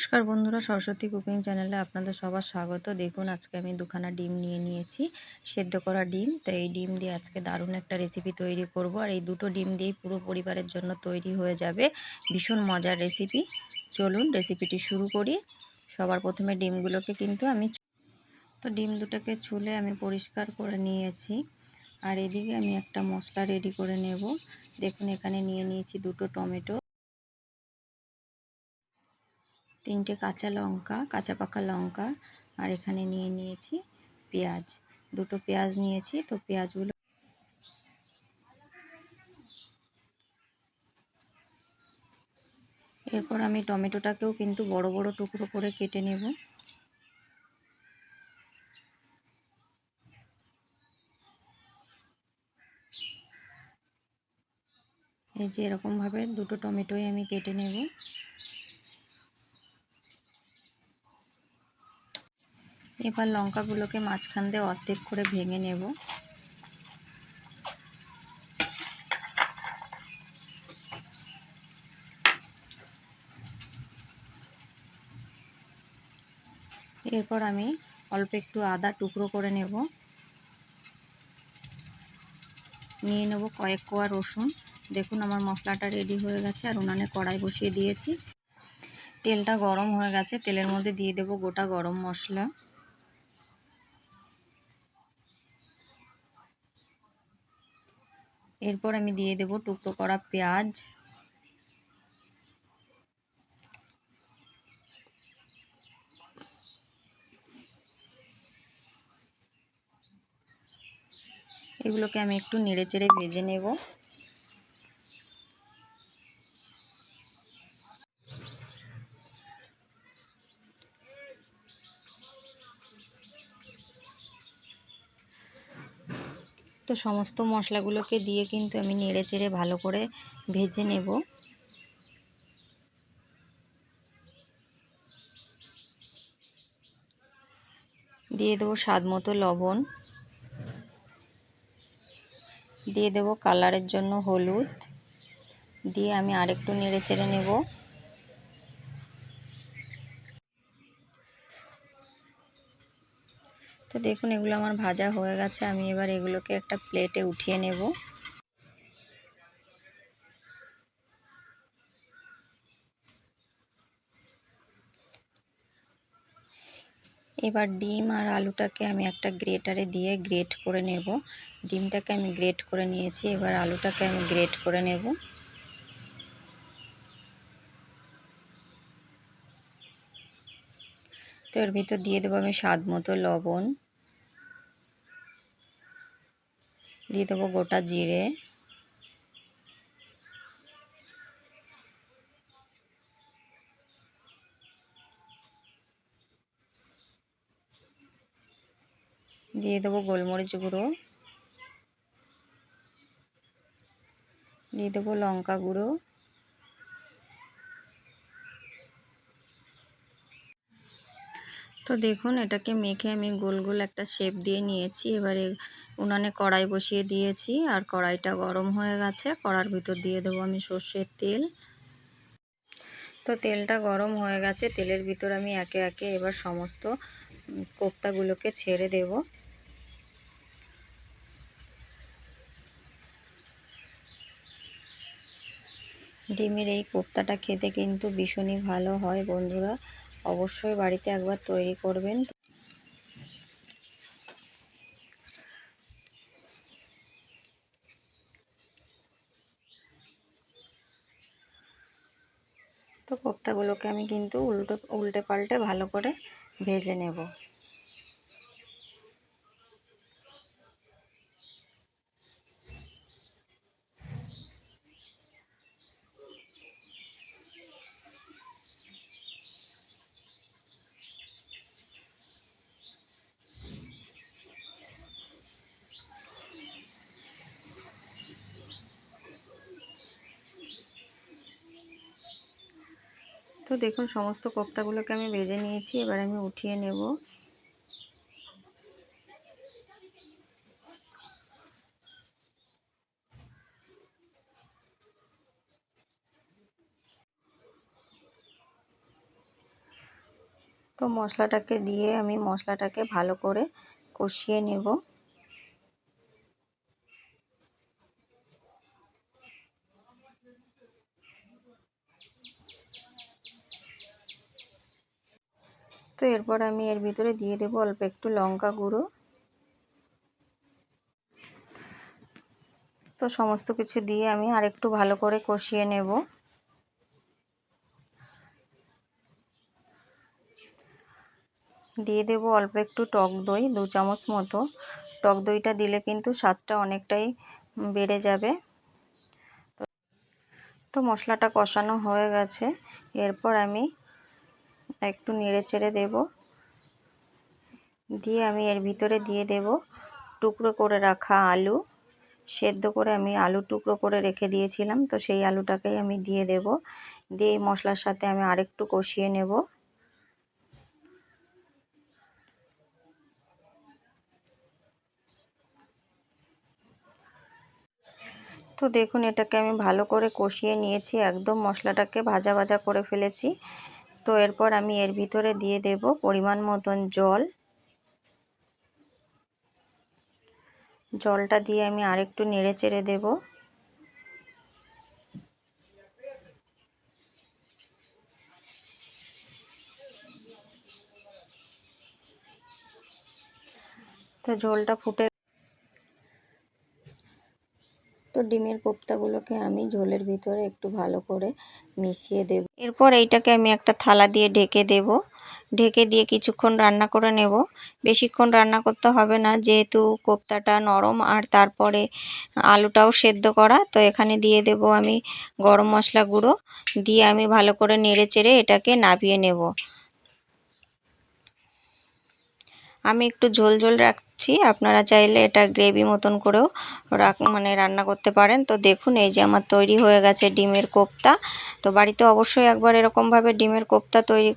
নমস্কার বন্ধুরা, সরস্বতী কুকিং চ্যানেলে আপনাদের সবার স্বাগত। দেখুন, আজকে আমি দুখানা ডিম নিয়ে নিয়েছি, সেদ্ধ করা ডিম। তো এই ডিম দিয়ে আজকে দারুণ একটা রেসিপি তৈরি করব। আর এই দুটো ডিম দিয়েই পুরো পরিবারের জন্য তৈরি হয়ে যাবে ভীষণ মজার রেসিপি চলুন রেসিপিটি শুরু করি। সবার প্রথমে ডিমগুলোকে কিন্তু আমি তো ডিম দুটোকে ছুলে আমি পরিষ্কার করে নিয়েছি। আর এদিকে আমি একটা মশলা রেডি করে নেব। দেখুন, এখানে নিয়ে নিয়েছি দুটো টমেটো। তিনটে কাঁচা লঙ্কা, কাঁচা পাকা লঙ্কা আর এখানে নিয়ে নিয়েছি পেঁয়াজ। দুটো পেঁয়াজ নিয়েছি, তো পেঁয়াজগুলো এরপর আমি টমেটোটাকেও কিন্তু বড় বড় টুকরো করে কেটে নেব। এই যে এরকমভাবে দুটো টমেটোই আমি কেটে নেব। এবার লঙ্কাগুলোকে মাঝখান দিয়ে অর্ধেক করে ভেঙে নেব। এরপর আমি অল্প একটু আদা টুকরো করে নেব। নিয়ে নেব কয়েক কোয়া রসুন। দেখুন আমার মশলাটা রেডি হয়ে গেছে আর উনানে কড়াই বসিয়ে দিয়েছি। তেলটা গরম হয়ে গেছে, তেলের মধ্যে দিয়ে দেব গোটা গরম মশলা। এরপর আমি দিয়ে দেব টুকরো করা পেঁয়াজ। এগুলোকে আমি একটু নেড়ে চেড়ে ভেজে নেব। তো সমস্ত মশলাগুলোকে দিয়ে কিন্তু আমি নেড়ে চেড়ে ভালো করে ভেজে নেব। দিয়ে দেবো স্বাদ মতো লবণ। দিয়ে দেবো কালারের জন্য হলুদ। দিয়ে আমি আরেকটু নেড়ে চেড়ে নেব। তো দেখুন, এগুলো আমার ভাজা হয়ে গেছে। আমি এবার এগুলোকে একটা প্লেটে উঠিয়ে নেব। এবার ডিম আর আলুটাকে আমি একটা গ্রেটারে দিয়ে গ্রেট করে নেব। ডিমটাকে আমি গ্রেট করে নিয়েছি। এবার আলুটাকে আমি গ্রেট করে নেব। তো এর ভিতর দিয়ে দেবো আমি স্বাদ মতো লবণ। দিয়ে দেবো গোটা জিরে। দিয়ে দেবো গোলমরিচ গুঁড়ো। দিয়ে দেবো লঙ্কা গুঁড়ো। তো দেখুন, এটাকে মেখে আমি গোল গোল একটা শেপ দিয়ে নিয়েছি। এবারে উনানে কড়াই বসিয়ে দিয়েছি আর কড়াইটা গরম হয়ে গেছে। কড়ার ভিতর দিয়ে দেবো আমি সর্ষের তেল। তো তেলটা গরম হয়ে গেছে। তেলের ভিতর আমি একে একে এবার সমস্ত কোপ্তাগুলোকে ছেড়ে দেব। ডিমের এই কোপ্তাটা খেতে কিন্তু ভীষণই ভালো হয় বন্ধুরা। অবশ্যই বাড়িতে একবার তৈরি করবেন। তো কোপ্তাগুলোকে আমি কিন্তু উল্টো, উল্টে পাল্টে ভালো করে ভেজে নেব। তো দেখুন, সমস্ত কোপ্তাগুলোকে আমি ভেজে নিয়েছি, এবার আমি উঠিয়ে নেব। তো মশলাটাকে দিয়ে আমি মশলাটাকে ভালো করে কষিয়ে নেব। তো এরপর আমি এর ভিতরে দিয়ে দেবো অল্প একটু লঙ্কা গুঁড়ো। তো সমস্ত কিছু দিয়ে আমি আর একটু ভালো করে কষিয়ে নেব। দিয়ে দেব অল্প একটু টক দই, দু চামচ মতো। টক দইটা দিলে কিন্তু স্বাদটা অনেকটাই বেড়ে যাবে। তো মশলাটা কষানো হয়ে গেছে। এরপর আমি একটু নেড়ে চেড়ে দেবো। দিয়ে আমি এর ভিতরে দিয়ে দেব টুকরো করে রাখা আলু। সেদ্ধ করে আমি আলু টুকরো করে রেখে দিয়েছিলাম, তো সেই আলুটাকেই আমি দিয়ে দেব। দিয়ে মশলার সাথে আমি আরেকটু কষিয়ে নেব। তো দেখুন, এটাকে আমি ভালো করে কষিয়ে নিয়েছি, একদম মশলাটাকে ভাজা ভাজা করে ফেলেছি। তো এরপর আমি এর ভিতরে দিয়ে দেব পরিমাণ মতন জল। জলটা দিয়ে আমি আরেকটু নেড়ে চেড়ে দেব। তো ঝোলটা ফুটে তো ডিমের কোপ্তাগুলোকে আমি ঝোলের ভিতরে একটু ভালো করে মিশিয়ে দেব। এরপর এইটাকে আমি একটা থালা দিয়ে ঢেকে দেব। ঢেকে দিয়ে কিছুক্ষণ রান্না করে নেব। বেশিক্ষণ রান্না করতে হবে না, যেহেতু কোপ্তাটা নরম আর তারপরে আলুটাও সেদ্ধ করা, তো এখানে দিয়ে দেব আমি গরম মশলা গুঁড়ো। দিয়ে আমি ভালো করে নেড়ে চেড়ে এটাকে নাবিয়ে নেব। আমি একটু ঝোল ঝোল রাখছি। আপনারা চাইলে এটা গ্রেভি মতন করেও রাখ মানে রান্না করতে পারেন। তো দেখুন, এই যে আমার তৈরি হয়ে গেছে ডিমের কোপ্তা। তো বাড়িতে অবশ্যই একবার এরকমভাবে ডিমের কোপ্তা তৈরি